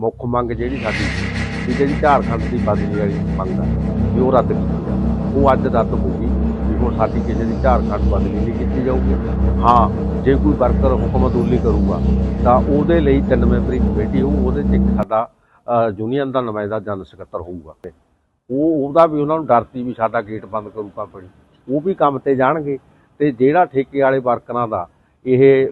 ਮੁੱਖ ਮੰਗ ਜਿਹੜੀ ਸਾਡੀ ਵੀ ਜਿਹੜੀ ਝਾਰਖੰਡ ਦੀ ਬਦਲੀ ਵਾਲੀ ਮੰਗ ਆ, ਵੀ ਉਹ ਰੱਦ ਕੀਤੀ ਜਾਵੇ। ਉਹ ਅੱਜ ਰੱਦ ਹੋ ਗਈ ਵੀ ਹੁਣ ਸਾਡੀ ਕਿਸੇ ਦੀ ਝਾਰਖੰਡ ਬਦਲੀ ਨਹੀਂ ਕੀਤੀ ਜਾਊਗੀ। ਹਾਂ, ਜੇ ਕੋਈ ਵਰਕਰ ਹੁਕਮ ਹੁਕਮਦੂਲੀ ਕਰੂਗਾ, ਤਾਂ ਉਹਦੇ ਲਈ ਤਿੰਨ ਮੈਂਬਰੀ ਕਮੇਟੀ ਹੋਊ, ਉਹਦੇ 'ਚ ਇੱਕ ਸਾਡਾ ਯੂਨੀਅਨ ਦਾ ਨੁਮਾਇੰਦਾ ਜਨਰਲ ਸਕੱਤਰ ਹੋਊਗਾ। ਉਹ, ਉਹਦਾ ਵੀ ਉਹਨਾਂ ਨੂੰ ਡਰਤੀ ਵੀ ਸਾਡਾ ਗੇਟ ਬੰਦ ਕਰੂ ਕੰਪਨੀ ਉਹ ਵੀ ਕੰਮ ਤੇ ਜਾਣਗੇ ਤੇ ਜਿਹੜਾ ਠੇਕੇ ਵਾਲੇ ਵਰਕਰਾਂ ਦਾ ਇਹ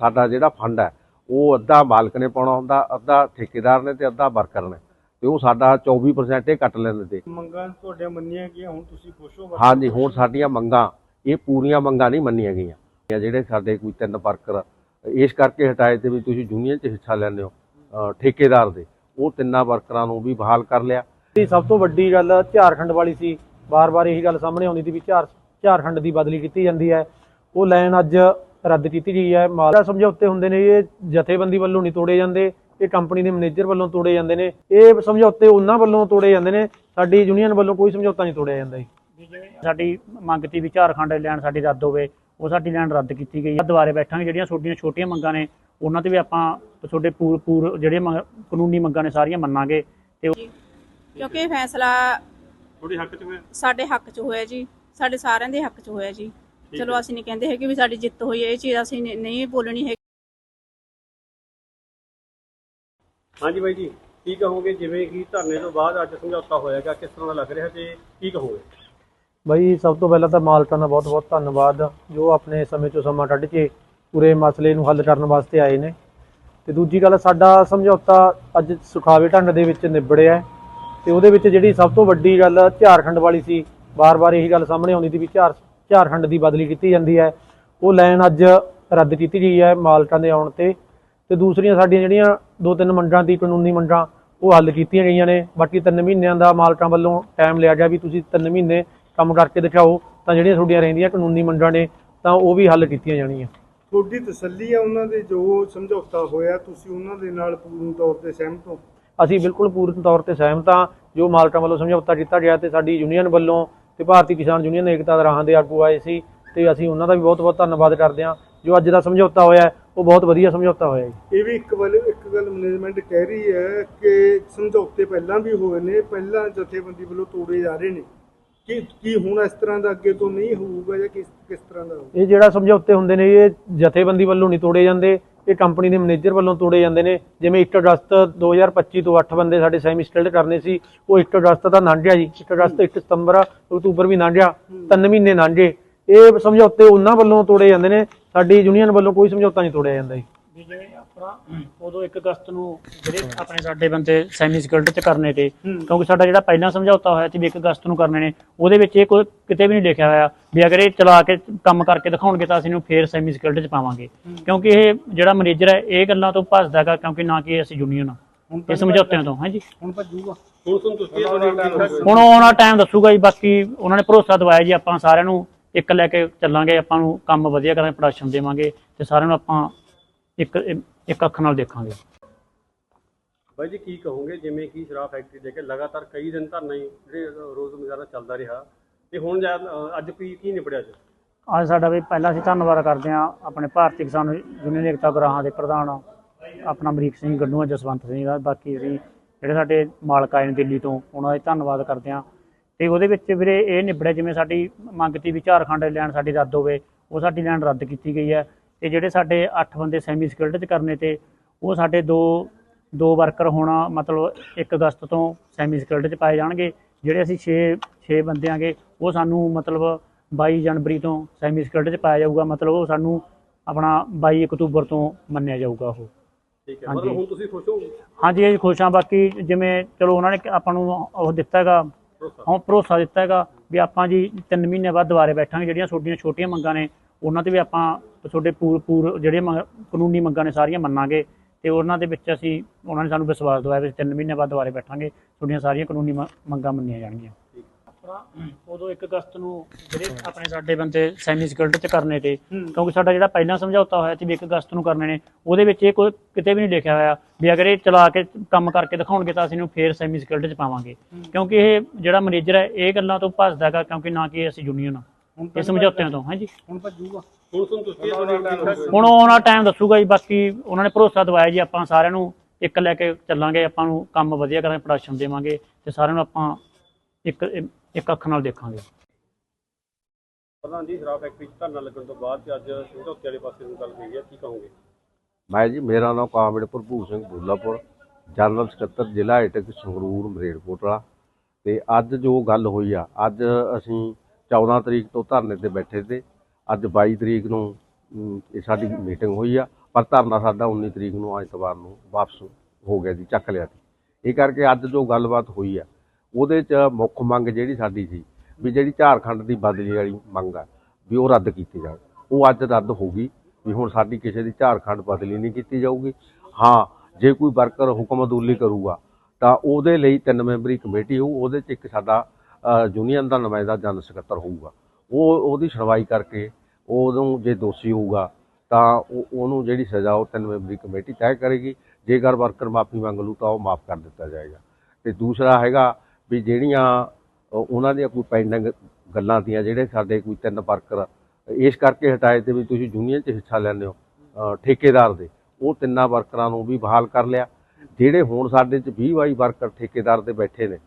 ਸਾਡਾ ਜਿਹੜਾ ਫੰਡ ਹੈ ਉਹ ਅੱਧਾ ਮਾਲਕ ਨੇ ਪਾਉਣਾ ਹੁੰਦਾ ਅੱਧਾ ਠੇਕੇਦਾਰ ਨੇ ਤੇ ਅੱਧਾ ਵਰਕਰ ਨੇ। ਤੇ ਉਹ ਸਾਡਾ 24% ਇਹ ਕੱਟ ਲੈਂਦੇ ਤੇ। ਮੰਗਾਂ ਤੁਹਾਡੀਆਂ ਮੰਨੀਆਂ ਗਈਆਂ ਹੁਣ ਤੁਸੀਂ ਖੁਸ਼ ਹੋ? ਹਾਂਜੀ ਹੁਣ ਸਾਡੀਆਂ ਮੰਗਾਂ ਇਹ ਪੂਰੀਆਂ ਮੰਗਾਂ ਨਹੀਂ ਮੰਨੀਆਂ ਗਈਆਂ। ਇਹ ਜਿਹੜੇ ਸਾਡੇ ਕੋਈ ਤਿੰਨ ਵਰਕਰ ਇਸ ਕਰਕੇ ਹਟਾਏ ਤੇ ਵੀ ਤੁਸੀਂ ਯੂਨੀਅਨ 'ਚ ਹਿੱਸਾ ਲੈਂਦੇ ਹੋ ਠੇਕੇਦਾਰ ਦੇ। ਉਹ ਤਿੰਨਾਂ ਵਰਕਰਾਂ ਨੂੰ ਵੀ ਬਹਾਲ ਕਰ ਲਿਆ। ਦੀ ਸਭ ਤੋਂ ਵੱਡੀ ਗੱਲ ਝਾਰਖੰਡ ਵਾਲੀ ਸੀ। ਬਾਰ-ਬਾਰ ਇਹੀ ਗੱਲ ਸਾਹਮਣੇ ਆਉਂਦੀ ਸੀ ਵੀ ਝਾਰ ਝਾਰਖੰਡ ਦੀ ਬਦਲੀ ਕੀਤੀ ਜਾਂਦੀ ਹੈ। ਉਹ ਲਾਈਨ ਅੱਜ ਰੱਦ ਕੀਤੀ ਗਈ ਹੈ। ਮਾਲਾ ਸਮਝੌਤੇ ਹੁੰਦੇ ਨੇ ਇਹ ਜਥੇਬੰਦੀ ਵੱਲੋਂ ਨਹੀਂ ਤੋੜੇ ਜਾਂਦੇ ਇਹ ਕੰਪਨੀ ਦੇ ਮੈਨੇਜਰ ਵੱਲੋਂ ਤੋੜੇ ਜਾਂਦੇ ਨੇ ਇਹ ਸਮਝੌਤੇ ਉਹਨਾਂ ਵੱਲੋਂ ਤੋੜੇ ਜਾਂਦੇ ਨੇ ਸਾਡੀ ਯੂਨੀਅਨ ਵੱਲੋਂ ਕੋਈ ਸਮਝੌਤਾ ਨਹੀਂ ਤੋੜਿਆ ਜਾਂਦਾ ਜੀ। ਸਾਡੀ ਮੰਗ ਤੀ ਵੀ ਝਾਰਖੰਡ ਲੈਣ ਸਾਡੀ ਰੱਦ ਹੋਵੇ ਉਹ ਸਾਡੀ ਲੈਣ ਰੱਦ ਕੀਤੀ ਗਈ ਹੈ। ਦੁਬਾਰੇ ਬੈਠਾਂਗੇ ਜਿਹੜੀਆਂ ਛੋਟੀਆਂ ਛੋਟੀਆਂ ਮੰਗਾਂ ਨੇ ਉਹਨਾਂ ਤੇ ਵੀ ਆਪਾਂ ਤੁਹਾਡੇ ਪੂਰ ਪੂਰ ਜਿਹੜੀਆਂ ਮੰਗ- ਕਾਨੂੰਨੀ ਮੰਗਾਂ ਨੇ ਸਾਰੀਆਂ ਮੰਨਾਂਗੇ ਤੇ ਕਿਉਂਕਿ ਇਹ ਫੈਸਲਾ ਤੁਹਾਡੇ ਹੱਕ 'ਚ ਹੋਇਆ? ਸਾਡੇ ਹੱਕ 'ਚ ਹੋਇਆ ਜੀ ਸਾਡੇ ਸਾਰਿਆਂ ਦੇ ਹੱਕ 'ਚ ਹੋਇਆ ਜੀ। ਚਲੋ ਅਸੀਂ ਨਹੀਂ ਕਹਿੰਦੇ ਹੈਗੇ ਵੀ ਸਾਡੀ ਜਿੱਤ ਹੋਈ ਹੈ ਇਹ ਚੀਜ਼ ਅਸੀਂ ਨਹੀਂ- ਨਹੀਂ ਬੋਲਣੀ ਹੈ ਹਾਂਜੀ ਬਾਈ ਜੀ ਕੀ ਕਹੋਗੇ? ਜਿਵੇਂ ਕਿ ਧਰਨੇ ਤੋਂ ਬਾਅਦ ਅੱਜ ਸਮਝੌਤਾ ਹੋਇਆਗਾ ਕਿਸ ਤਰ੍ਹਾਂ ਦਾ ਲੱਗ ਰਿਹਾ ਤੇ ਕੀ ਕਹੋਗੇ? ਬਾਈ ਸਭ ਤੋਂ ਪਹਿਲਾਂ ਤਾਂ ਮਾਲਕਾਂ ਦਾ ਬਹੁਤ-ਬਹੁਤ ਧੰਨਵਾਦ ਜੋ ਆਪਣੇ ਸਮੇਂ ਚੋਂ ਸਮਾਂ ਕੱਢ ਕੇ ਪੂਰੇ ਮਸਲੇ ਨੂੰ ਹੱਲ ਕਰਨ ਵਾਸਤੇ ਆਏ ਨੇ। ਤੇ ਦੂਜੀ ਗੱਲ ਸਾਡਾ ਸਮਝੌਤਾ ਅੱਜ ਸੁਖਾਵੇ ਢੰਗ ਦੇ ਵਿੱਚ ਨਿਬੜਿਆ ਹੈ। ਤੇ ਉਹਦੇ ਵਿੱਚ ਜਿਹੜੀ ਸਭ ਤੋਂ ਵੱਡੀ ਗੱਲ ਝਾਰਖੰਡ ਵਾਲੀ ਸੀ ਬਾਰ-ਬਾਰ ਇਹੀ ਗੱਲ ਸਾਹਮਣੇ ਆਉਂਦੀ ਸੀ ਵੀ ਝਾਰ ਝਾਰਖੰਡ ਦੀ ਬਦਲੀ ਕੀਤੀ ਜਾਂਦੀ ਹੈ। ਉਹ ਲਾਈਨ ਅੱਜ ਰੱਦ ਕੀਤੀ ਗਈ ਹੈ ਮਾਲਕਾਂ ਦੇ ਆਉਣ ਤੇ ਤੇ ਦੂਸਰੀਆਂ ਸਾਡੀਆਂ ਜਿਹੜੀਆਂ ਦੋ ਤਿੰਨ ਮੰਡਾਂ ਦੀ ਕਾਨੂੰਨੀ ਮੰਡਾਂ ਉਹ ਹੱਲ ਕੀਤੀਆਂ ਗਈਆਂ ਨੇ। ਬਾਕੀ ਤਿੰਨ ਮਹੀਨਿਆਂ ਦਾ ਮਾਲਕਾਂ ਵੱਲੋਂ ਟਾਈਮ ਲਿਆ ਗਿਆ ਵੀ ਤੁਸੀਂ ਤਿੰਨ ਮਹੀਨੇ ਕੰਮ ਕਰਕੇ ਦਿਖਾਓ ਤਾਂ ਜਿਹੜੀਆਂ ਤੁਹਾਡੀਆਂ ਰਹਿੰਦੀਆਂ ਕਾਨੂੰਨੀ ਮੰਡਾਂ ਨੇ ਤਾਂ ਉਹ ਵੀ ਹੱਲ ਕੀਤੀਆਂ ਜਾਣਗੀਆਂ ਤੁਹਾਡੀ ਤਸੱਲੀ ਹੈ ਉਹਨਾਂ ਦੇ ਜੋ ਸਮਝੌਤਾ ਹੋਇਆ ਤੁਸੀਂ ਉਹਨਾਂ ਦੇ ਨਾਲ ਪੂਰਨ ਤੌਰ ਤੇ ਸਹਿਮਤ ਹੋ? ਅਸੀਂ ਬਿਲਕੁਲ ਪੂਰਨ ਤੌਰ ਤੇ ਸਹਿਮਤ ਹਾਂ। ਜੋ ਮਾਲਕਾਂ ਵੱਲੋਂ ਸਮਝੌਤਾ ਕੀਤਾ ਗਿਆ ਤੇ ਸਾਡੀ ਯੂਨੀਅਨ ਵੱਲੋਂ ਤੇ ਭਾਰਤੀ ਕਿਸਾਨ ਯੂਨੀਅਨ ਏਕਤਾ ਦੇ ਰਾਹਾਂ ਦੇ ਆਗੂ ਆਏ ਸੀ ਤੇ ਅਸੀਂ ਉਹਨਾਂ ਦਾ ਵੀ ਬਹੁਤ-ਬਹੁਤ ਧੰਨਵਾਦ ਕਰਦੇ ਹਾਂ। ਜੋ ਅੱਜ ਦਾ ਸਮਝੌਤਾ ਹੋਇਆ ਉਹ ਬਹੁਤ ਵਧੀਆ ਸਮਝੌਤਾ ਹੋਇਆ ਜੀ। ਇਹ ਵੀ ਇੱਕ ਵੱਲ ਇੱਕ ਗੱਲ ਮੈਨੇਜਮੈਂਟ ਕਹਿ ਰਹੀ ਹੈ ਕਿ ਸਮਝੌਤੇ ਪਹਿਲਾਂ ਵੀ ਹੋਏ ਨੇ ਪਹਿਲਾਂ ਜਥੇਬੰਦੀ ਵੱਲੋਂ ਤੋੜੇ ਜਾ ਰਹੇ ਨੇ। ਕੀ ਕੀ ਹੁਣ ਇਸ ਤਰ੍ਹਾਂ ਦਾ ਅੱਗੇ ਤੋਂ ਨਹੀਂ ਹੋਊਗਾ ਜਾਂ ਕਿਸ ਕਿਸ ਤਰ੍ਹਾਂ ਦਾ ਇਹ ਜਿਹੜਾ ਸਮਝੌਤੇ ਹੁੰਦੇ ਨੇ ਇਹ ਜਥੇਬੰਦੀ ਵੱਲੋਂ ਨਹੀਂ ਤੋੜੇ ਜਾਂਦੇ। ਇਹ ਕੰਪਨੀ ਦੇ ਮੈਨੇਜਰ ਵੱਲੋਂ ਤੋੜੇ ਜਾਂਦੇ ਨੇ। ਜਿਵੇਂ 1 ਅਗਸਤ 2025 ਤੋਂ 8 ਬੰਦੇ ਸਾਡੇ ਸੈਮੀ ਸਟਿਲਡ ਕਰਨੇ ਸੀ, ਉਹ 1 ਅਗਸਤ ਦਾ ਨਾਂਢਿਆ ਜੀ 1 ਅਗਸਤ 1 ਸਤੰਬਰ, ਅਕਤੂਬਰ ਵੀ ਲੰਘ ਗਿਆ ਤਿੰਨ ਮਹੀਨੇ ਲੰਘ ਇਹ ਸਮਝੌਤੇ ਉਹਨਾਂ ਵੱਲੋਂ ਤੋੜੇ ਜਾਂਦੇ ਨੇ, ਸਾਡੀ ਯੂਨੀਅਨ ਵੱਲੋਂ ਕੋਈ ਸਮਝੌਤਾ ਨਹੀਂ ਤੋੜਿਆ ਜਾਂਦਾ ਜੀ। ਵੀ ਜਿਵੇਂ ਆਪਣਾ ਉਦੋਂ 1 ਅਗਸਤ ਨੂੰ ਜਿਹੜੇ ਆਪਣੇ ਸਾਡੇ ਬੰਦੇ ਸੈਮੀ ਸਿਕਿਉਰਿਟੀ ਚ ਕਰਨੇ ਤੇ ਕਿਉਂਕਿ ਸਾਡਾ ਜਿਹੜਾ ਪਹਿਲਾਂ ਸਮਝੌਤਾ ਹੋਇਆ ਸੀ ਵੀ 1 ਅਗਸਤ ਨੂੰ ਕਰਨੇ ਨੇ ਉਹਦੇ ਵਿੱਚ ਇਹ ਕੋਈ ਕਿਤੇ ਵੀ ਨਹੀਂ ਲਿਖਿਆ ਹੋਇਆ ਵੀ ਅਗਰ ਇਹ ਚਲਾ ਕੇ ਕੰਮ ਕਰਕੇ ਦਿਖਾਉਣਗੇ ਤਾਂ ਅਸੀਂ ਇਹਨੂੰ ਫੇਰ ਸੈਮੀ ਸਿਕਿਉਰਿਟੀ ਚ ਪਾਵਾਂਗੇ। ਕਿਉਂਕਿ ਇਹ ਜਿਹੜਾ ਮੈਨੇਜਰ ਹੈ ਇਹ ਗੱਲਾਂ ਤੋਂ ਭੱਜਦਾ ਹੈਗਾ ਕਿਉਂਕਿ ਨਾ ਕਿ ਅਸੀਂ ਯੂਨੀਅਨ ਆ ਇਹ ਸਮਝੌਤਿਆਂ ਤੋਂ ਹਾਂਜੀ। ਹੁਣ ਭੱਜੂਗਾ। ਹੁਣ ਸੰਤੁਸ਼ਟੀ ਹੈ ਤੁਹਾਡੀ ਹੁਣ ਆਉਣਾ ਟਾਈਮ ਦੱਸੂਗਾ ਜੀ ਬਾਕੀ ਉਹਨਾਂ ਨੇ ਭਰੋਸਾ ਦਵਾਇਆ ਜੀ ਆਪਾਂ ਸਾਰਿਆਂ ਨੂੰ ਇੱਕ ਲੈ ਕੇ ਚੱਲਾਂਗੇ ਆਪਾਂ ਨੂੰ ਕੰਮ ਵਧੀਆ ਕਰਾਂਗੇ ਪ੍ਰੋਡਕਸ਼ਨ ਦੇਵਾਂਗੇ ਤੇ ਸਾਰਿਆਂ ਨੂੰ ਆਪਾਂ ਇੱਕ ਇੱਕ ਅੱਖ ਨਾਲ ਦੇਖਾਂਗੇ। ਬਾਈ ਜੀ ਕੀ ਕਹੋਗੇ? ਜਿਵੇਂ ਕਿ ਸ਼ਰਾਬ ਫੈਕਟਰੀ ਦੇ ਕੇ ਲਗਾਤਾਰ ਕਈ ਦਿਨ ਧਰਨਾ ਹੀ ਜਿਹੜੇ ਰੋਜ਼ ਮੁਜ਼ਾਹਰਾ ਚੱਲਦਾ ਰਿਹਾ। ਤੇ ਹੁਣ ਅੱਜ ਕੀ ਕੀ ਨਿਬੜਿਆ ਜੀ? ਅੱਜ ਸਾਡਾ ਵੀ ਪਹਿਲਾਂ ਅਸੀਂ ਧੰਨਵਾਦ ਕਰਦੇ ਹਾਂ ਆਪਣੇ ਭਾਰਤੀ ਕਿਸਾਨ ਯੂਨੀਅਨ ਏਕਤਾ ਗਰਾਹਾਂ ਦੇ ਪ੍ਰਧਾਨ ਆਪਣਾ ਅਮਰੀਕ ਸਿੰਘ ਗੰਡੂਆ ਜਸਵੰਤ ਸਿੰਘ ਦਾ ਬਾਕੀ ਅਸੀਂ ਜਿਹੜੇ ਸਾਡੇ ਮਾਲਕ ਆਏ ਨੇ ਦਿੱਲੀ ਤੋਂ ਉਹਨਾਂ ਦਾ ਧੰਨਵਾਦ ਕਰਦੇ ਹਾਂ। ਤੇ ਉਹਦੇ ਵਿੱਚ ਵੀਰੇ ਇਹ ਨਿਬੜਿਆ ਜਿਵੇਂ ਸਾਡੀ ਮੰਗ ਤੀ ਵੀ ਝਾਰਖੰਡ ਲੈਣ ਸਾਡੀ ਰੱਦ ਹੋਵੇ ਉਹ ਸਾਡੀ ਲੈਣ ਰੱਦ ਕੀਤੀ ਗਈ ਹੈ। ਤੇ ਜਿਹੜੇ ਸਾਡੇ 8 ਬੰਦੇ ਸੈਮੀ ਸਿਕਿਉਰਿਟੀ ਚ ਕਰਨੇ ਤੇ ਉਹ ਸਾਡੇ ਦੋ ਦੋ ਵਰਕਰ ਹੋਣਾ ਮਤਲਬ 1 ਅਗਸਤ ਤੋਂ ਸੈਮੀ ਸਿਕਿਉਰਿਟੀ ਚ ਪਾਏ ਜਾਣਗੇ। ਜਿਹੜੇ ਅਸੀਂ 6 6 ਬੰਦੇ ਆਂਗੇ ਉਹ ਸਾਨੂੰ ਮਤਲਬ 22 ਜਨਵਰੀ ਤੋਂ ਸੈਮੀ ਸਿਕਿਉਰਿਟੀ ਚ ਪਾਇਆ ਜਾਊਗਾ। ਮਤਲਬ ਉਹ ਸਾਨੂੰ ਆਪਣਾ 22 ਅਕਤੂਬਰ ਤੋਂ ਮੰਨਿਆ ਜਾਊਗਾ ਉਹ। ਠੀਕ ਹੈ। ਮਤਲਬ ਹੁਣ ਤੁਸੀਂ ਖੁਸ਼ ਹੋ? ਹਾਂਜੀ ਇਹ ਖੁਸ਼ ਹਾਂ। ਬਾਕੀ ਜਿਵੇਂ ਚਲੋ ਉਹਨਾਂ ਨੇ ਆਪਾਂ ਨੂੰ ਉਹ ਦਿੱਤਾ ਹੈਗਾ ਹਾਂ ਭਰੋਸਾ ਦਿੱਤਾ ਹੈਗਾ ਵੀ ਆਪਾਂ ਜੀ 3 ਮਹੀਨੇ ਬਾਅਦ ਦੁਬਾਰੇ ਬੈਠਾਂਗੇ। ਜਿਹੜੀਆਂ ਛੋਟੀਆਂ ਛੋਟੀਆਂ ਮੰਗਾਂ ਨੇ ਉਹਨਾਂ ਤੇ ਵੀ ਆਪਾਂ ਤੁਹਾਡੇ ਪੂਰ ਪੂਰ ਜਿਹੜੇ ਕਾਨੂੰਨੀ ਮੰਗਾਂ ਨੇ ਸਾਰੀਆਂ ਮੰਨਾਂਗੇ ਤੇ ਉਹਨਾਂ ਦੇ ਵਿੱਚ ਅਸੀਂ ਉਹਨਾਂ ਨੇ ਸਾਨੂੰ ਵਿਸ਼ਵਾਸ ਦਿਵਾਇਆ ਵੀ 3 ਮਹੀਨੇ ਬਾਅਦ ਦੁਬਾਰੇ ਬੈਠਾਂਗੇ ਤੁਹਾਡੀਆਂ ਸਾਰੀਆਂ ਕਾਨੂੰਨੀ ਮੰਗਾਂ ਮੰਨੀਆਂ ਜਾਣਗੀਆਂ। ਉਦੋਂ 1 ਅਗਸਤ ਨੂੰ ਜਿਹੜੇ ਆਪਣੇ ਸਾਡੇ ਬੰਦੇ ਸੈਮੀ ਸਿਕਿਉਰਿਟੀ ਚ ਕਰਨੇ ਤੇ ਕਿਉਂਕਿ ਸਾਡਾ ਜਿਹੜਾ ਪਹਿਲਾਂ ਸਮਝੌਤਾ ਹੋਇਆ ਸੀ ਵੀ 1 ਅਗਸਤ ਨੂੰ ਕਰਨੇ ਨੇ ਉਹਦੇ ਵਿੱਚ ਇਹ ਕੋਈ ਕਿਤੇ ਵੀ ਨਹੀਂ ਲਿਖਿਆ ਹੋਇਆ ਵੀ ਅਗਰ ਇਹ ਚਲਾ ਕੇ ਕੰਮ ਕਰਕੇ ਦਿਖਾਉਣਗੇ ਤਾਂ ਅਸੀਂ ਇਹਨੂੰ ਫੇਰ ਸੈਮੀ ਸਿਕਿਉਰਿਟੀ ਚ ਪਾਵਾਂਗੇ। ਕਿਉਂਕਿ ਇਹ ਜਿਹੜਾ ਮੈਨੇਜਰ ਹੈ ਇਹ ਗੱਲਾਂ ਤੋਂ ਭੱਜਦਾ ਹੈਗਾ ਕਿਉਂਕਿ ਨਾ ਕਿ ਅਸੀਂ ਯੂਨੀਅਨ ਆ ਇਹ ਸਮਝੌਤਿਆਂ ਤੋਂ ਹਾਂਜੀ। ਹੁਣ ਭੱਜੂਗਾ। ਹੁਣ ਸੰਤੁਸ਼ਟੀ ਹੈ ਤੁਹਾਡੀ ਹੁਣ ਆਉਣਾ ਟਾਈਮ ਦੱਸੂਗਾ ਜੀ ਬਾਕੀ ਉਹਨਾਂ ਨੇ ਭਰੋਸਾ ਦਵਾਇਆ ਜੀ ਆਪਾਂ ਸਾਰਿਆਂ ਨੂੰ ਇੱਕ ਲੈ ਕੇ ਚੱਲਾਂਗੇ ਆਪਾਂ ਨੂੰ ਕੰਮ ਵਧੀਆ ਕਰਾਂਗੇ ਪ੍ਰੋਡਕਸ਼ਨ ਦੇਵਾਂਗੇ ਤੇ ਸਾਰਿਆਂ ਨੂੰ ਆਪਾਂ ਇੱਕ ਇੱਕ ਅੱਖ ਨਾਲ ਦੇਖਾਂਗੇ। ਪ੍ਰਧਾਨ ਜੀ ਸ਼ਰਾਬ ਫੈਕਟਰੀ 'ਚ ਧਰਨਾ ਲੱਗਣ ਤੋਂ ਬਾਅਦ 'ਚ ਅੱਜ ਸਮਝੌਤੇ ਵਾਲੇ ਪਾਸੇ ਨੂੰ ਗੱਲ ਹੋਈ ਹੈ ਕੀ ਕਹੋਗੇ? ਮੈਂ ਜੀ ਮੇਰਾ ਨਾਮ ਕਾਮਰੇਡ ਭਰਪੂਰ ਸਿੰਘ ਬੁੱਲਾਪੁਰ ਜਨਰਲ ਸਕੱਤਰ ਜ਼ਿਲ੍ਹਾ ਏਟਕ ਸੰਗਰੂਰ ਮਰੇੜਕੋਟਲਾ। ਤੇ ਅੱਜ ਜੋ ਗੱਲ ਹੋਈ ਆ ਅੱਜ ਅਸੀਂ 14 ਤਰੀਕ ਤੋਂ ਧਰਨੇ ਤੇ ਬੈਠੇ ਤੇ ਅੱਜ 22 ਤਰੀਕ ਨੂੰ ਇਹ ਸਾਡੀ ਮੀਟਿੰਗ ਹੋਈ ਆ, ਪਰ ਧਰਨਾ ਸਾਡਾ 19 ਤਰੀਕ ਨੂੰ ਐਤਵਾਰ ਨੂੰ ਵਾਪਸ ਹੋ ਗਿਆ ਜੀ, ਚੱਕ ਲਿਆ ਸੀ। ਇਹ ਕਰਕੇ ਅੱਜ ਜੋ ਗੱਲਬਾਤ ਹੋਈ ਆ, ਉਹਦੇ 'ਚ ਮੁੱਖ ਮੰਗ ਜਿਹੜੀ ਸਾਡੀ ਸੀ, ਵੀ ਜਿਹੜੀ ਝਾਰਖੰਡ ਦੀ ਬਦਲੀ ਵਾਲੀ ਮੰਗ ਆ, ਵੀ ਉਹ ਰੱਦ ਕੀਤੀ ਜਾਵੇ। ਉਹ ਅੱਜ ਰੱਦ ਹੋ ਗਈ, ਵੀ ਹੁਣ ਸਾਡੀ ਕਿਸੇ ਦੀ ਝਾਰਖੰਡ ਬਦਲੀ ਨਹੀਂ ਕੀਤੀ ਜਾਊਗੀ। ਹਾਂ, ਜੇ ਕੋਈ ਵਰਕਰ ਹੁਕਮ ਅਦੂਲੀ ਕਰੂਗਾ, ਤਾਂ ਉਹਦੇ ਲਈ ਤਿੰਨ ਮੈਂਬਰੀ ਕਮੇਟੀ ਹੋਊ, ਉਹਦੇ 'ਚ ਇੱਕ ਸਾਡਾ ਯੂਨੀਅਨ ਦਾ ਨੁਮਾਇੰਦਾ ਜਨਰਲ ਸਕੱਤਰ ਹੋਊਗਾ। ਉਹ ਉਹਦੀ ਸੁਣਵਾਈ ਕਰਕੇ ਉਹਨੂੰ ਜੇ ਦੋਸ਼ੀ ਹੋਊਗਾ ਤਾਂ ਉਹ ਉਹਨੂੰ ਜਿਹੜੀ ਸਜ਼ਾ ਉਹ ਤਿੰਨ ਮੈਂਬਰੀ ਕਮੇਟੀ ਤੈਅ ਕਰੇਗੀ। ਜੇਕਰ ਵਰਕਰ ਮਾਫੀ ਮੰਗ ਲੂ ਤਾਂ ਉਹ ਮਾਫ ਕਰ ਦਿੱਤਾ ਜਾਏਗਾ। ਤੇ ਦੂਸਰਾ ਹੈਗਾ ਵੀ ਜਿਹੜੀਆਂ ਉਹਨਾਂ ਦੀਆਂ ਕੋਈ ਪੈਂਡਿੰਗ ਗੱਲਾਂ ਦੀਆਂ ਜਿਹੜੇ ਸਾਡੇ ਕੋਈ ਤਿੰਨ ਵਰਕਰ, ਇਸ ਕਰਕੇ ਹਟਾਏ ਤੇ ਵੀ ਤੁਸੀਂ ਯੂਨੀਅਨ 'ਚ ਹਿੱਸਾ ਲੈਂਦੇ ਹੋ ਠੇਕੇਦਾਰ ਦੇ। ਉਹ ਤਿੰਨਾਂ ਵਰਕਰਾਂ ਨੂੰ ਵੀ ਬਹਾਲ ਕਰ ਲਿਆ। ਜਿਹੜੇ ਹੁਣ ਸਾਡੇ 'ਚ 20 22 ਵਰਕਰ ਠੇਕੇਦਾਰ ਦੇ ਬੈਠੇ ਨੇ,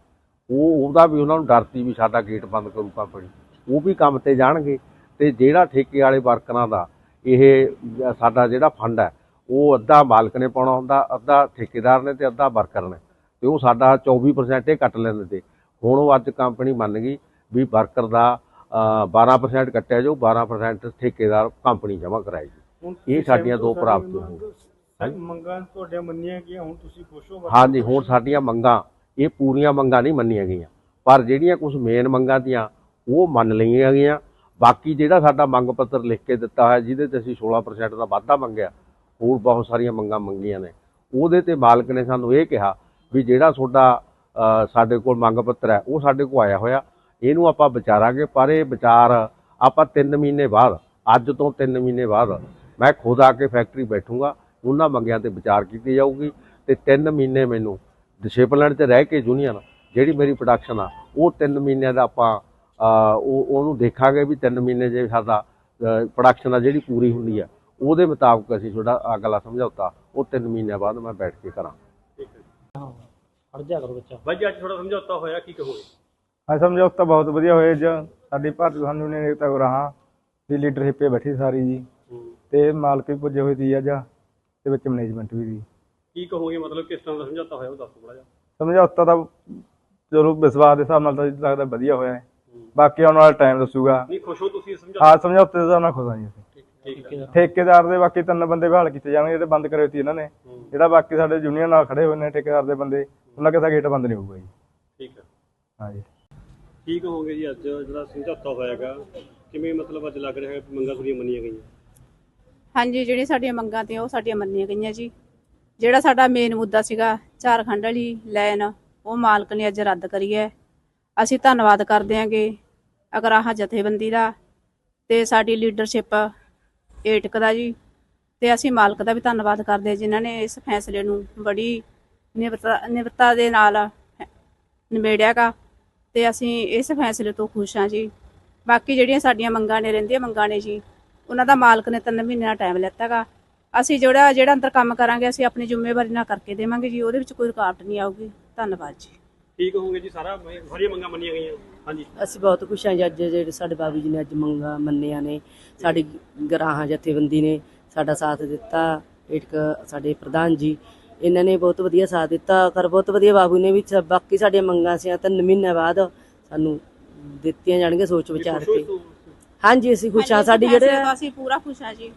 ਉਹ ਉਹਦਾ ਵੀ ਉਹਨਾਂ ਨੂੰ ਡਰ ਸੀ ਵੀ ਸਾਡਾ ਗੇਟ ਬੰਦ ਕਰੂ ਕੰਪਨੀ ਉਹ ਵੀ ਕੰਮ ਤੇ ਜਾਣਗੇ। ਤੇ ਜਿਹੜਾ ਠੇਕੇ ਵਾਲੇ ਵਰਕਰਾਂ ਦਾ ਇਹ ਸਾਡਾ ਜਿਹੜਾ ਫੰਡ ਹੈ ਉਹ ਅੱਧਾ ਮਾਲਕ ਨੇ ਪਾਉਣਾ ਹੁੰਦਾ ਅੱਧਾ ਠੇਕੇਦਾਰ ਨੇ ਤੇ ਅੱਧਾ ਵਰਕਰ ਨੇ। ਤੇ ਉਹ ਸਾਡਾ 24% ਇਹ ਕੱਟ ਲੈਂਦੇ ਤੇ। ਹੁਣ ਉਹ ਅੱਜ ਕੰਪਨੀ ਮੰਨ ਗਈ ਵੀ ਵਰਕਰ ਦਾ ਅ, 12% ਕੱਟਿਆ ਜੋ 12% ਠੇਕੇਦਾਰ ਕੰਪਨੀ ਜਮ੍ਹਾਂ ਕਰਾਏਗੀ ਹੁਣ ਇਹ ਸਾਡੀਆਂ ਦੋ ਪ੍ਰਾਪਤੀਆਂ ਮੰਗ- ਮੰਗਾਂ ਤੁਹਾਡੀਆਂ ਮੰਨੀਆਂ ਗਈਆਂ ਹੁਣ ਤੁਸੀਂ ਖੁਸ਼ ਹੋ ਹਾਂਜੀ ਹੁਣ ਸਾਡੀਆਂ ਮੰਗਾਂ ਇਹ ਪੂਰੀਆਂ ਮੰਗਾਂ ਨਹੀਂ ਮੰਨੀਆਂ ਗਈਆਂ। ਪਰ ਜਿਹੜੀਆਂ ਕੁਝ ਮੇਨ ਮੰਗਾਂ ਦੀਆਂ ਉਹ ਮੰਨ ਲਈਆਂ ਗਈਆਂ। ਬਾਕੀ ਜਿਹੜਾ ਸਾਡਾ ਮੰਗ ਪੱਤਰ ਲਿਖ ਕੇ ਦਿੱਤਾ ਹੋਇਆ ਜਿਹਦੇ ਤੇ ਅਸੀਂ 16% ਦਾ ਵਾਧਾ ਮੰਗਿਆ, ਹੋਰ ਬਹੁਤ ਸਾਰੀਆਂ ਮੰਗਾਂ ਮੰਗੀਆਂ ਨੇ। ਉਹਦੇ ਤੇ ਮਾਲਕ ਨੇ ਸਾਨੂੰ ਇਹ ਕਿਹਾ ਵੀ ਜਿਹੜਾ ਤੁਹਾਡਾ ਸਾਡੇ ਕੋਲ ਮੰਗ ਪੱਤਰ ਹੈ, ਉਹ ਸਾਡੇ ਕੋਲ ਆਇਆ ਹੋਇਆ। ਇਹਨੂੰ ਆਪਾਂ ਵਿਚਾਰਾਂਗੇ, ਪਰ ਇਹ ਵਿਚਾਰ ਆਪਾਂ 3 ਮਹੀਨੇ ਬਾਅਦ, ਅੱਜ ਤੋਂ 3 ਮਹੀਨੇ ਬਾਅਦ ਮੈਂ ਖੁਦ ਆ ਕੇ ਫੈਕਟਰੀ ਬੈਠੂੰਗਾ, ਉਹਨਾਂ ਮੰਗਿਆਂ ਤੇ ਵਿਚਾਰ ਕੀਤੀ ਜਾਊਗੀ। ਤੇ 3 ਮਹੀਨੇ ਮੈਨੂੰ ਡਿਸਪਲਿਨ 'ਚ ਰਹਿ ਕੇ ਯੂਨੀਅਨ ਜਿਹੜੀ ਮੇਰੀ ਪ੍ਰੋਡਕਸ਼ਨ ਆ, ਉਹ 3 ਮਹੀਨਿਆਂ ਦਾ ਆਪਾਂ ਉਹ ਉਹਨੂੰ ਦੇਖਾਂਗੇ ਵੀ 3 ਮਹੀਨੇ ਜੇ ਸਾਡਾ ਪ੍ਰੋਡਕਸ਼ਨ ਆ ਜਿਹੜੀ ਪੂਰੀ ਹੁੰਦੀ ਆ ਉਹਦੇ ਮੁਤਾਬਕ ਅਸੀਂ ਤੁਹਾਡਾ ਅਗਲਾ ਸਮਝੌਤਾ ਉਹ 3 ਮਹੀਨਿਆਂ ਬਾਅਦ ਮੈਂ ਬੈਠ ਕੇ ਕਰਾਂ। ਠੀਕ ਹੈ ਹਟ ਜਾ ਕਰੋ ਬੱਚਾ। ਬਾਈ ਅੱਜ ਥੋੜਾ ਸਮਝੌਤਾ ਹੋਇਆ ਕੀ ਕਹੋਗੇ? ਹਾਂ ਸਮਝੌਤਾ ਬਹੁਤ ਵਧੀਆ ਹੋਇਆ ਜੀ। ਸਾਡੀ ਭਾਰਤ ਕਿਸਾਨ ਯੂਨੀਅਨ ਏਕਤਾ ਗੁਰਾਹਾਂ ਦੀ ਲੀਡਰਸ਼ਿਪ 'ਤੇ ਬੈਠੀ ਸਾਰੀ ਜੀ। ਤੇ ਮਾਲਕ ਵੀ ਪੁੱਜੇ ਹੋਏ ਸੀ ਅੱਜ ਤੇ ਵਿੱਚ ਮੈਨੇਜਮੈਂਟ ਵੀ ਸੀ। ਕੀ ਕਹੋਗੇ ਮਤਲਬ ਕਿਸ ਤਰ੍ਹਾਂ ਦਾ ਸਮਝੌਤਾ ਹੋਇਆ ਉਹ ਦੱਸੋ ਥੋੜਾ ਜਿਹਾ। ਸਮਝੌਤਾ ਤਾਂ ਚਲੋ ਵਿਸ਼ਵਾਸ ਦੇ ਹਿਸਾਬ ਨਾਲ ਤਾਂ ਲੱਗਦਾ ਵਧੀਆ ਹੋਇਆ ਹੈ। ਬਾਕੀ ਆਉਣ ਵਾਲਾ ਟਾਈਮ ਦੱਸੂਗਾ। ਨਹੀਂ ਖੁਸ਼ ਹੋ ਤੁਸੀਂ ਇਸ ਸਮਝੌਤੇ ਹਾਂ ਸਮਝੌਤੇ ਦੇ ਹਿਸਾਬ ਨਾਲ ਖੁਸ਼ ਹਾਂ ਜੀ ਅਸੀਂ। ਠੀਕ ਠੇਕੇਦਾਰ ਦੇ ਬਾਕੀ ਤਿੰਨ ਬੰਦੇ ਬਹਾਲ ਕੀਤੇ ਜਾਣਗੇ ਜਿਹੜੇ ਬੰਦ ਕਰੇ ਸੀ ਇਹਨਾਂ ਨੇ। ਜਿਹੜਾ ਬਾਕੀ ਸਾਡੇ ਯੂਨੀਅਨ ਨਾਲ ਖੜੇ ਹੋਏ ਨੇ ਠੇਕੇਦਾਰ ਦੇ ਬੰਦੇ ਉਹਨਾਂ ਕਿਸੇ ਗੇਟ ਬੰਦ ਨਹੀਂ ਹੋਊਗਾ ਜੀ। ਠੀਕ ਹੈ। ਹਾਂ ਜੀ। ਕੀ ਕਹੋਗੇ ਜੀ ਅੱਜ ਜਿਹੜਾ ਸਮਝੌਤਾ ਹੋਇਆਗਾ। ਕਿਵੇਂ ਮਤਲਬ ਅੱਜ ਲੱਗ ਰਿਹਾ ਹੈ ਕਿ ਮੰਗਾਂ ਤੁਹਾਡੀਆਂ ਮੰਨੀਆਂ ਗਈਆਂ? ਹਾਂਜੀ ਜਿਹੜੀਆਂ ਸਾਡੀਆਂ ਮੰਗਾਂ ਤੇ ਉਹ ਸਾਡੀਆਂ ਮੰਨੀਆਂ ਗਈਆਂ ਜੀ। ਜਿਹੜਾ ਸਾਡਾ ਮੇਨ ਮੁੱਦਾ ਸੀਗਾ ਝਾਰਖੰਡ ਵਾਲੀ ਲਾਈਨ ਉਹ ਮਾਲਕ ਨੇ ਅੱਜ ਰੱਦ ਕਰੀ ਹੈ। ਅਸੀਂ ਧੰਨਵਾਦ ਕਰਦੇ ਹਾਂਗੇ ਅਗਰਾਹਾ ਜਥੇਬੰਦੀ ਦਾ ਤੇ ਸਾਡੀ ਲੀਡਰਸ਼ਿਪ ਏਟਕ ਦਾ ਜੀ, ਤੇ ਅਸੀਂ ਮਾਲਕ ਦਾ ਵੀ ਧੰਨਵਾਦ ਕਰਦੇ ਹਾਂ ਜਿਨ੍ਹਾਂ ਨੇ ਇਸ ਫੈਸਲੇ ਨੂੰ ਬੜੀ ਨਿਵਰਤਾ ਨਿਵਰਤਾ ਦੇ ਨਾਲ ਨਿਬੇੜਿਆਗਾ ਤੇ ਅਸੀਂ ਇਸ ਫੈਸਲੇ ਤੋਂ ਖੁਸ਼ ਹਾਂ ਜੀ। ਬਾਕੀ ਜਿਹੜੀਆਂ ਸਾਡੀਆਂ ਮੰਗਾਂ ਨੇ, ਰਹਿੰਦੀਆਂ ਮੰਗਾਂ ਨੇ ਜੀ, ਉਹਨਾਂ ਦਾ ਮਾਲਕ ਨੇ ਤਿੰਨ ਮਹੀਨੇ ਦਾ ਟਾਈਮ ਲੈਤਾਗਾ ਅਸੀਂ ਜਿਹੜਾ ਜਿਹੜਾ ਅੰਦਰ ਕੰਮ ਕਰਾਂਗੇ, ਅਸੀਂ ਆਪਣੀ ਜ਼ਿੰਮੇਵਾਰੀ ਨਾਲ ਕਰਕੇ ਦੇਵਾਂਗੇ ਜੀ, ਉਹਦੇ ਵਿੱਚ ਕੋਈ ਰੁਕਾਵਟ ਨਹੀਂ ਆਊਗੀ। ਧੰਨਵਾਦ ਜੀ। ਕੀ ਕਹੋਗੇ ਜੀ ਸਾਰਾ ਸਾਰੀਆਂ ਮੰਗਾਂ ਮੰਨੀਆਂ ਗਈਆਂ। ਹਾਂਜੀ। ਅਸੀਂ ਬਹੁਤ ਖੁਸ਼ ਹਾਂ ਜੀ ਅੱਜ ਜਿਹੜੇ ਸਾਡੇ ਬਾਬੂ ਜੀ ਨੇ ਅੱਜ ਮੰਗਾਂ ਮੰਨੀਆਂ ਨੇ ਸਾਡੀ ਗਰਾਹਾਂ ਜਥੇਬੰਦੀ ਨੇ ਸਾਡਾ ਸਾਥ ਦਿੱਤਾ ਇੱਕ ਸਾਡੇ ਪ੍ਰਧਾਨ ਜੀ ਇਹਨਾਂ ਨੇ ਬਹੁਤ ਵਧੀਆ ਸਾਥ ਦਿੱਤਾ ਕਰ ਬਹੁਤ ਵਧੀਆ ਬਾਬੂ ਨੇ ਵੀ ਬਾਕੀ ਸਾਡੀਆਂ ਮੰਗਾਂ ਸੀ ਤਿੰਨ ਮਹੀਨੇ ਬਾਅਦ ਸਾਨੂੰ ਦਿੱਤੀਆਂ ਜਾਣਗੀਆਂ ਸੋਚ ਵਿਚਾਰ ਕੇ। ਤੋਂ? ਹਾਂਜੀ ਅਸੀਂ ਖੁਸ਼ ਹਾਂ ਸਾਡੀ ਜਿਹੜੇ ਤੋਂ ਅਸੀਂ ਪੂਰਾ ਖੁਸ਼ ਹਾਂ ਜੀ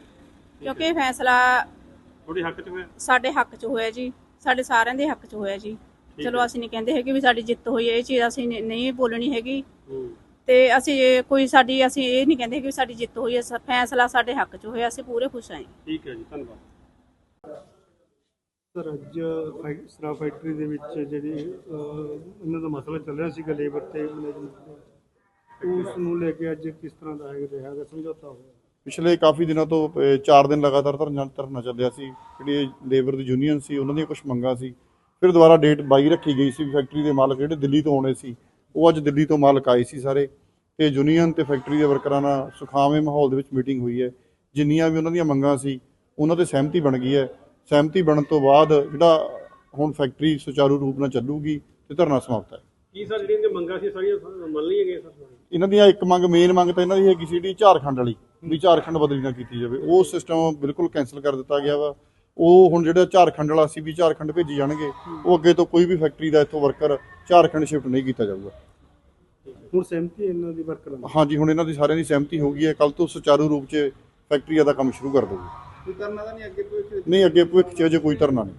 ਕਿਉਂਕਿ ਇਹ ਫੈਸਲਾ ਤੁਹਾਡੇ ਹੱਕ 'ਚ ਹੋਇਆ? ਸਾਡੇ ਹੱਕ 'ਚ ਹੋਇਆ ਜੀ ਸਾਡੇ ਸਾਰਿਆਂ ਦੇ ਹੱਕ 'ਚ ਹੋਇਆ ਜੀ। ਚਲੋ ਅਸੀਂ ਨਹੀਂ ਕਹਿੰਦੇ ਹੈਗੇ ਵੀ ਸਾਡੀ ਜਿੱਤ ਹੋਈ ਹੈ ਇਹ ਚੀਜ਼ ਅਸੀਂ ਨਹੀਂ- ਨਹੀਂ ਬੋਲਣੀ ਹੈਗੀ। ਤੇ ਅਸੀਂ ਇਹ- ਕੋਈ ਸਾਡੀ ਅਸੀਂ ਇਹ ਨਹੀਂ ਕਹਿੰਦੇ ਕਿ ਸਾਡੀ ਜਿੱਤ ਹੋਈ ਹੈ ਸ- ਫੈਸਲਾ ਸਾਡੇ ਹੱਕ 'ਚ ਹੋਇਆ ਅਸੀਂ ਪੂਰੇ ਖੁਸ਼ ਹਾਂ ਠੀਕ ਹੈ ਜੀ ਧੰਨਵਾਦ। ਸਰ ਅੱਜ ਫੈਕ- ਸ਼ਰਾਬ ਫੈਕਟਰੀ ਦੇ ਵਿੱਚ ਜਿਹੜੀ ਅਹ, ਇਹਨਾਂ ਦਾ ਮਸਲਾ ਚੱਲ ਰਿਹਾ ਸੀਗਾ ਲੇਬਰ ਤੇ ਮੈਨੇਜਮੈਂਟ ਦਾ। ਉਸ ਨੂੰ ਲੈ ਕੇ ਅੱਜ ਕਿਸ ਤਰ੍ਹਾਂ ਦਾ ਹੈ ਰਿਹਾ ਗਾ ਸਮਝੌਤਾ ਹੋਇਆ? ਪਿਛਲੇ ਕਾਫੀ ਦਿਨਾਂ ਤੋਂ 4 ਦਿਨ ਲਗਾਤਾਰ ਧਰਨਾ ਧਰਨਾ ਚੱਲਿਆ ਸੀ। ਜਿਹੜੀ ਲੇਬਰ ਦੀ ਯੂਨੀਅਨ ਸੀ ਉਹਨਾਂ ਦੀਆਂ ਕੁਝ ਮੰਗਾਂ ਸੀ। ਫਿਰ ਦੁਬਾਰਾ ਡੇਟ 22 ਰੱਖੀ ਗਈ ਸੀ ਫੈਕਟਰੀ ਦੇ ਮਾਲਕ ਜਿਹੜੇ ਦਿੱਲੀ ਤੋਂ ਆਉਣੇ ਸੀ ਉਹ ਅੱਜ ਦਿੱਲੀ ਤੋਂ ਮਾਲਕ ਆਏ ਸੀ ਸਾਰੇ। ਤੇ ਯੂਨੀਅਨ ਤੇ ਫੈਕਟਰੀ ਦੇ ਵਰਕਰਾਂ ਨਾਲ ਸੁਖਾਵੇਂ ਮਾਹੌਲ ਦੇ ਵਿੱਚ ਮੀਟਿੰਗ ਹੋਈ ਹੈ। ਜਿੰਨੀਆਂ ਵੀ ਉਹਨਾਂ ਦੀਆਂ ਮੰਗਾਂ ਸੀ ਉਹਨਾਂ ਤੇ ਸਹਿਮਤੀ ਬਣ ਗਈ ਹੈ। ਸਹਿਮਤੀ ਬਣਨ ਤੋਂ ਬਾਅਦ ਜਿਹੜਾ ਹੁਣ ਫੈਕਟਰੀ ਸੁਚਾਰੂ ਰੂਪ ਨਾਲ ਚੱਲੂਗੀ ਤੇ ਧਰਨਾ ਸਮਾਪਤ ਹੈ। ਕੀ ਸਰ ਜਿਹੜੀਆਂ ਮੰਗਾਂ ਸੀ ਸਾਰੀਆਂ ਮੰਨ ਲਈਆਂ ਗਈਆਂ ਸਰ ਇਹਨਾਂ ਦੀਆਂ ਇੱਕ ਮੰਗ ਮੇਨ ਮੰਗ ਤਾਂ ਇਹਨਾਂ ਦੀ ਹੈਗੀ ਸੀ ਜਿਹੜੀ ਝਾਰਖੰਡ ਵਾਲੀ ਵੀ ਝਾਰਖੰਡ ਬਦਲੀ ਨਾ ਕੀਤੀ ਜਾਵੇ। ਉਹ ਸਿਸਟਮ ਬਿਲਕੁਲ ਕੈਨਸਲ ਕਰ ਦਿੱਤਾ ਗਿਆ ਵਾ। ਉਹ ਹੁਣ ਜਿਹੜਾ ਝਾਰਖੰਡ ਵਾਲਾ ਸੀ ਵੀ ਝਾਰਖੰਡ ਭੇਜੀ ਜਾਣਗੇ ਉਹ ਅੱਗੇ ਤੋਂ ਕੋਈ ਵੀ ਫੈਕਟਰੀ ਦਾ ਇੱਥੋਂ ਵਰਕਰ ਝਾਰਖੰਡ ਸ਼ਿਫਟ ਨਹੀਂ ਕੀਤਾ ਜਾਊਗਾ। ਹੁਣ ਸਹਿਮਤੀ ਇਹਨਾਂ ਦੀ ਵਰਕਰਾਂ ਦੀ ਹਾਂਜੀ ਹੁਣ ਇਹਨਾਂ ਦੀ ਸਾਰਿਆਂ ਦੀ ਸਹਿਮਤੀ ਹੋ ਗਈ ਹੈ ਕੱਲ ਤੋਂ ਸੁਚਾਰੂ ਰੂਪ 'ਚ ਫੈਕਟਰੀਆਂ ਦਾ ਕੰਮ ਸ਼ੁਰੂ ਕਰ ਦੋਗੇ ਕੋਈ ਕਰਨਾ ਤਾਂ ਨਹੀਂ ਅੱਗੇ ਕੋਈ ਨਹੀਂ ਅੱਗੇ ਭਵਿੱਖ 'ਚ ਅਜੇ ਕੋਈ ਧਰਨਾ ਨਹੀਂ।